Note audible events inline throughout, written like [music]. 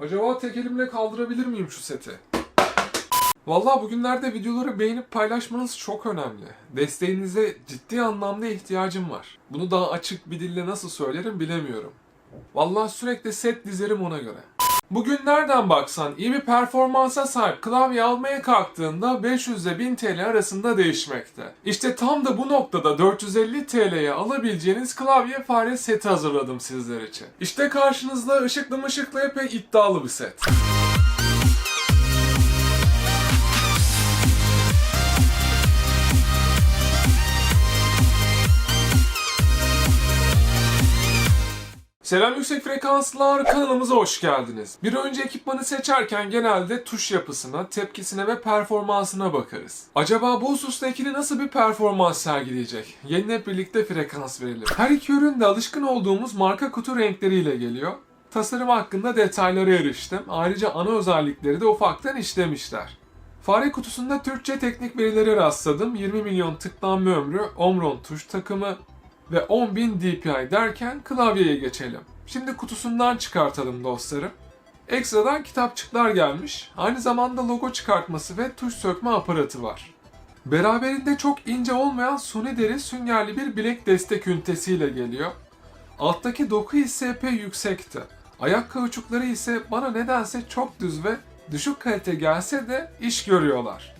Acaba tek elimle kaldırabilir miyim şu seti? Vallahi bugünlerde videoları beğenip paylaşmanız çok önemli. Desteğinize ciddi anlamda ihtiyacım var. Bunu daha açık bir dille nasıl söylerim bilemiyorum. Vallahi sürekli set dizerim ona göre. Bugün nereden baksan iyi bir performansa sahip klavye almaya kalktığında 500 ile 1000 TL arasında değişmekte. İşte tam da bu noktada 450 TL'ye alabileceğiniz klavye fare seti hazırladım sizler için. İşte karşınızda ışıklı mışıklı epey iddialı bir set. Selam yüksek frekanslar kanalımıza hoş geldiniz. Bir önce ekipmanı seçerken genelde tuş yapısına, tepkisine ve performansına bakarız. Acaba bu hususta ikili nasıl bir performans sergileyecek? Gelin hep birlikte frekans verelim. Her iki ürün de alışkın olduğumuz marka kutu renkleriyle geliyor. Tasarım hakkında detaylara eriştim. Ayrıca ana özellikleri de ufaktan işlemişler. Fare kutusunda Türkçe teknik verilere rastladım. 20 milyon tıklanma ömrü, Omron tuş takımı, ve 10.000 DPI derken klavyeye geçelim. Şimdi kutusundan çıkartalım dostlarım. Ekstradan kitapçıklar gelmiş. Aynı zamanda logo çıkartması ve tuş sökme aparatı var. Beraberinde çok ince olmayan suni deri süngerli bir bilek destek ünitesiyle geliyor. Alttaki doku ise epey yüksekti. Ayak kauçukları ise bana nedense çok düz ve düşük kalite gelse de iş görüyorlar.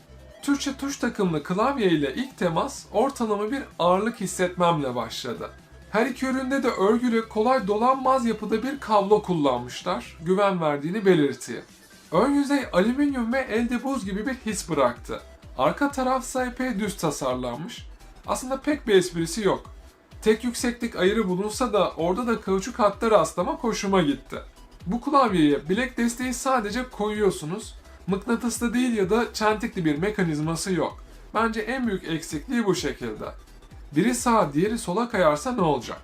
Türkçe tuş takımlı klavye ile ilk temas ortalama bir ağırlık hissetmemle başladı. Her iki üründe de örgülü, kolay dolanmaz yapıda bir kablo kullanmışlar, güven verdiğini belirtiyor. Ön yüzey alüminyum ve elde buz gibi bir his bıraktı. Arka tarafsa epey düz tasarlanmış. Aslında pek bir esprisi yok. Tek yükseklik ayırı bulunsa da orada da kauçuk hatta rastlamak hoşuma gitti. Bu klavyeye bilek desteği sadece koyuyorsunuz mıknatıslı değil ya da çentikli bir mekanizması yok. Bence en büyük eksikliği bu şekilde. Biri sağa diğeri sola kayarsa ne olacak?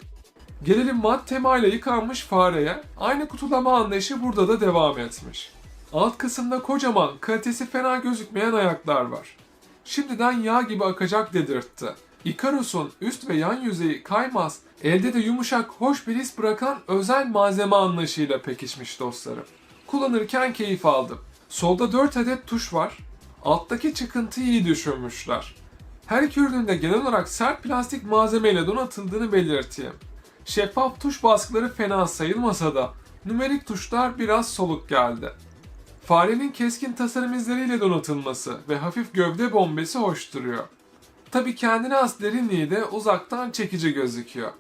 Gelelim mat temayla yıkanmış fareye. Aynı kutulama anlayışı burada da devam etmiş. Alt kısımda kocaman, kalitesi fena gözükmeyen ayaklar var. Şimdiden yağ gibi akacak dedirtti. Icarus'un üst ve yan yüzeyi kaymaz, elde de yumuşak, hoş bir his bırakan özel malzeme anlayışıyla pekişmiş dostlarım. Kullanırken keyif aldım. Solda 4 adet tuş var. Alttaki çıkıntıyı iyi düşünmüşler. Her iki ürünün genel olarak sert plastik malzemeyle donatıldığını belirteyim. Şeffaf tuş baskıları fena sayılmasa da numerik tuşlar biraz soluk geldi. Farenin keskin tasarım izleriyle donatılması ve hafif gövde bombesi hoş duruyor. Tabi kendine has derinliği de uzaktan çekici gözüküyor.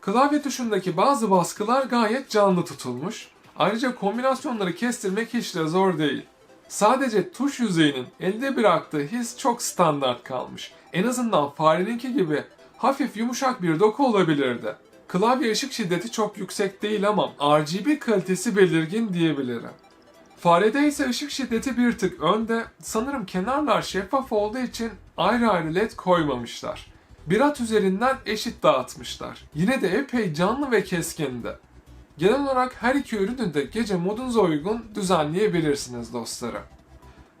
Klavye tuşundaki bazı baskılar gayet canlı tutulmuş. Ayrıca kombinasyonları kestirmek hiç de zor değil. Sadece tuş yüzeyinin elde bıraktığı his çok standart kalmış. En azından fareninki gibi hafif yumuşak bir doku olabilirdi. Klavye ışık şiddeti çok yüksek değil ama RGB kalitesi belirgin diyebilirim. Farede ise ışık şiddeti bir tık önde. Sanırım kenarlar şeffaf olduğu için ayrı ayrı led koymamışlar. Bir at üzerinden eşit dağıtmışlar. Yine de epey canlı ve keskindi. Genel olarak her iki ürünü de gece modunuza uygun düzenleyebilirsiniz dostlarım.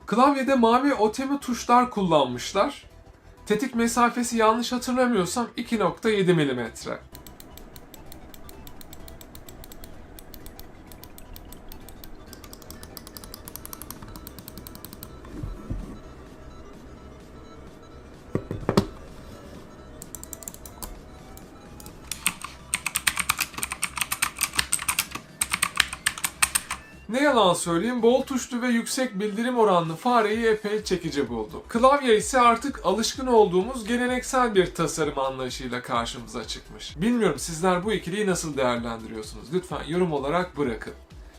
Klavyede mavi otemi tuşlar kullanmışlar. Tetik mesafesi yanlış hatırlamıyorsam 2.7 mm. Ne yalan söyleyeyim bol tuşlu ve yüksek bildirim oranlı fareyi epey çekici buldum. Klavye ise artık alışkın olduğumuz geleneksel bir tasarım anlayışıyla karşımıza çıkmış. Bilmiyorum sizler bu ikiliyi nasıl değerlendiriyorsunuz? Lütfen yorum olarak bırakın.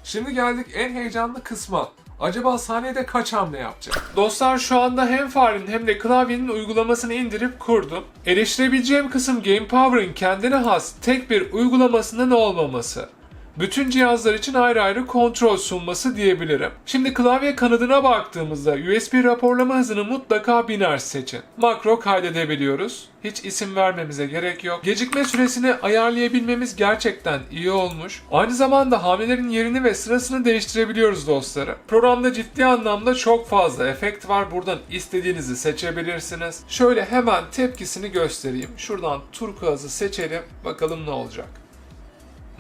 Şimdi geldik en heyecanlı kısma. Acaba saniyede kaç hamle yapacak? Dostlar şu anda hem farenin hem de klavyenin uygulamasını indirip kurdum. Eleştirebileceğim kısım Game Power'ın kendine has tek bir uygulamasının olmaması bütün cihazlar için ayrı ayrı kontrol sunması diyebilirim. Şimdi klavye kanadına baktığımızda USB raporlama hızını mutlaka biner seçin. Makro kaydedebiliyoruz. Hiç isim vermemize gerek yok. Gecikme süresini ayarlayabilmemiz gerçekten iyi olmuş. Aynı zamanda hamlelerin yerini ve sırasını değiştirebiliyoruz dostlarım. Programda ciddi anlamda çok fazla efekt var. Buradan istediğinizi seçebilirsiniz. Şöyle hemen tepkisini göstereyim. Şuradan turkuazı seçelim. Bakalım ne olacak.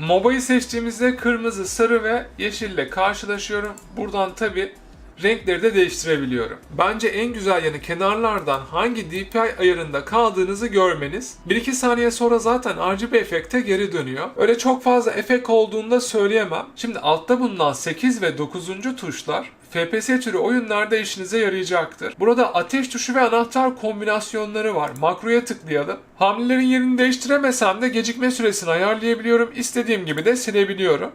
MOBA'yı seçtiğimizde kırmızı, sarı ve yeşille karşılaşıyorum. Buradan tabi renkleri de değiştirebiliyorum. Bence en güzel yanı kenarlardan hangi DPI ayarında kaldığınızı görmeniz. 1-2 saniye sonra zaten RGB efekte geri dönüyor. Öyle çok fazla efekt olduğunu da söyleyemem. Şimdi altta bulunan 8 ve 9. tuşlar FPS türü oyunlarda işinize yarayacaktır. Burada ateş tuşu ve anahtar kombinasyonları var. Makroya tıklayalım. Hamlelerin yerini değiştiremesem de gecikme süresini ayarlayabiliyorum. İstediğim gibi de silebiliyorum.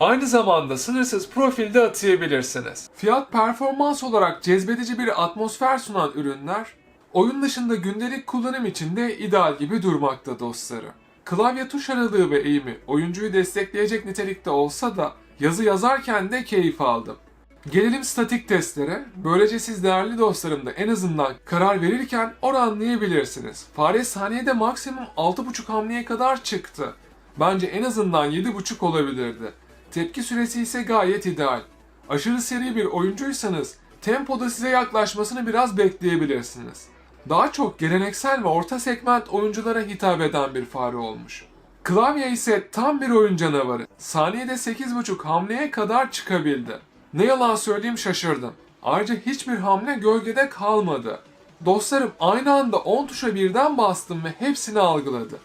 Aynı zamanda sınırsız profilde atayabilirsiniz. Fiyat performans olarak cezbedici bir atmosfer sunan ürünler, oyun dışında gündelik kullanım için de ideal gibi durmakta dostlarım. Klavye tuş aralığı ve eğimi oyuncuyu destekleyecek nitelikte olsa da yazı yazarken de keyif aldım. Gelelim statik testlere. Böylece siz değerli dostlarım da en azından karar verirken oranlayabilirsiniz. Fare saniyede maksimum 6.5 hamleye kadar çıktı. Bence en azından 7.5 olabilirdi. Tepki süresi ise gayet ideal. Aşırı seri bir oyuncuysanız tempoda size yaklaşmasını biraz bekleyebilirsiniz. Daha çok geleneksel ve orta segment oyunculara hitap eden bir fare olmuş. Klavye ise tam bir oyun canavarı. Saniyede 8.5 hamleye kadar çıkabildi. Ne yalan söyleyeyim şaşırdım. Ayrıca hiçbir hamle gölgede kalmadı. Dostlarım aynı anda 10 tuşa birden bastım ve hepsini algıladı.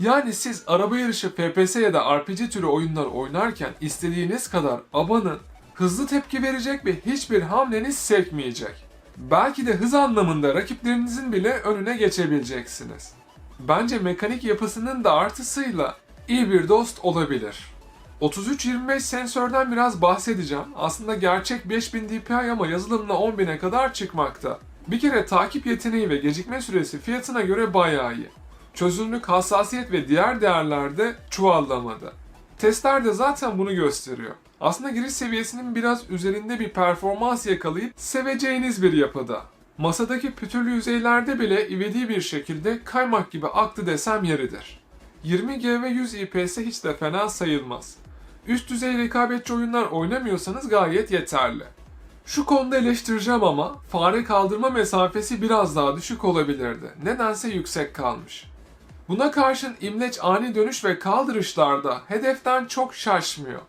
Yani siz araba yarışı FPS ya da RPG türü oyunlar oynarken istediğiniz kadar abanın, hızlı tepki verecek ve hiçbir hamleniz sekmeyecek. Belki de hız anlamında rakiplerinizin bile önüne geçebileceksiniz. Bence mekanik yapısının da artısıyla iyi bir dost olabilir. 33-25 sensörden biraz bahsedeceğim. Aslında gerçek 5000 dpi ama yazılımla 10.000'e kadar çıkmakta. Bir kere takip yeteneği ve gecikme süresi fiyatına göre bayağı iyi. Çözünürlük, hassasiyet ve diğer değerlerde çuvallamadı. Testler de zaten bunu gösteriyor. Aslında giriş seviyesinin biraz üzerinde bir performans yakalayıp seveceğiniz bir yapıda. Masadaki pütürlü yüzeylerde bile ivedi bir şekilde kaymak gibi aktı desem yeridir. 20G ve 100 IPS hiç de fena sayılmaz. Üst düzey rekabetçi oyunlar oynamıyorsanız gayet yeterli. Şu konuda eleştireceğim ama fare kaldırma mesafesi biraz daha düşük olabilirdi. Nedense yüksek kalmış. Buna karşın imleç ani dönüş ve kaldırışlarda hedeften çok şaşmıyor.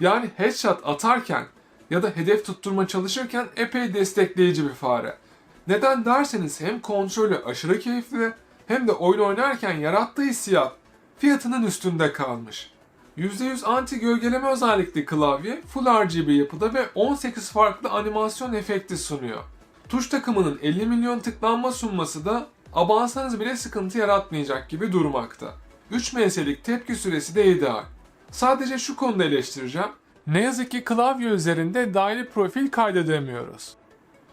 Yani headshot atarken ya da hedef tutturma çalışırken epey destekleyici bir fare. Neden derseniz hem kontrolü aşırı keyifli hem de oyun oynarken yarattığı hissiyat fiyatının üstünde kalmış. %100 anti gölgeleme özellikli klavye Full RGB yapıda ve 18 farklı animasyon efekti sunuyor. Tuş takımının 50 milyon tıklanma sunması da abansanız bile sıkıntı yaratmayacak gibi durmakta. 3 MS'lik tepki süresi de ideal. Sadece şu konuda eleştireceğim. Ne yazık ki klavye üzerinde daire profil kaydedemiyoruz.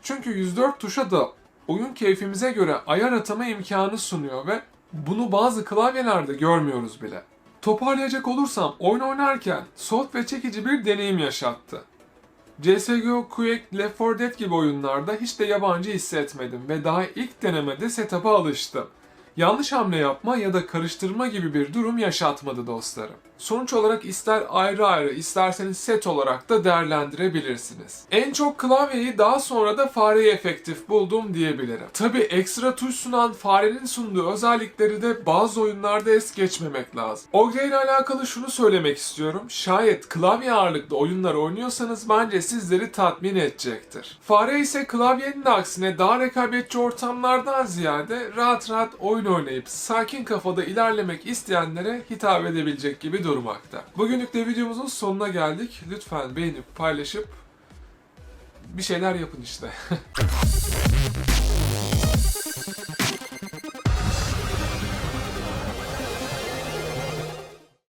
Çünkü 104 tuşa da oyun keyfimize göre ayar atama imkanı sunuyor ve bunu bazı klavyelerde görmüyoruz bile. Toparlayacak olursam oyun oynarken soft ve çekici bir deneyim yaşattı. CSGO, Quake, Left 4 Dead gibi oyunlarda hiç de yabancı hissetmedim ve daha ilk denemede setup'a alıştım. Yanlış hamle yapma ya da karıştırma gibi bir durum yaşatmadı dostlarım. Sonuç olarak ister ayrı ayrı isterseniz set olarak da değerlendirebilirsiniz. En çok klavyeyi daha sonra da fareyi efektif buldum diyebilirim. Tabi ekstra tuş sunan farenin sunduğu özellikleri de bazı oyunlarda es geçmemek lazım. Ogre ile alakalı şunu söylemek istiyorum. Şayet klavye ağırlıklı oyunlar oynuyorsanız bence sizleri tatmin edecektir. Fare ise klavyenin aksine daha rekabetçi ortamlardan ziyade rahat rahat oyun oynayıp sakin kafada ilerlemek isteyenlere hitap edebilecek gibi durmakta. Bugünlük de videomuzun sonuna geldik. Lütfen beğenip paylaşıp bir şeyler yapın işte. [laughs]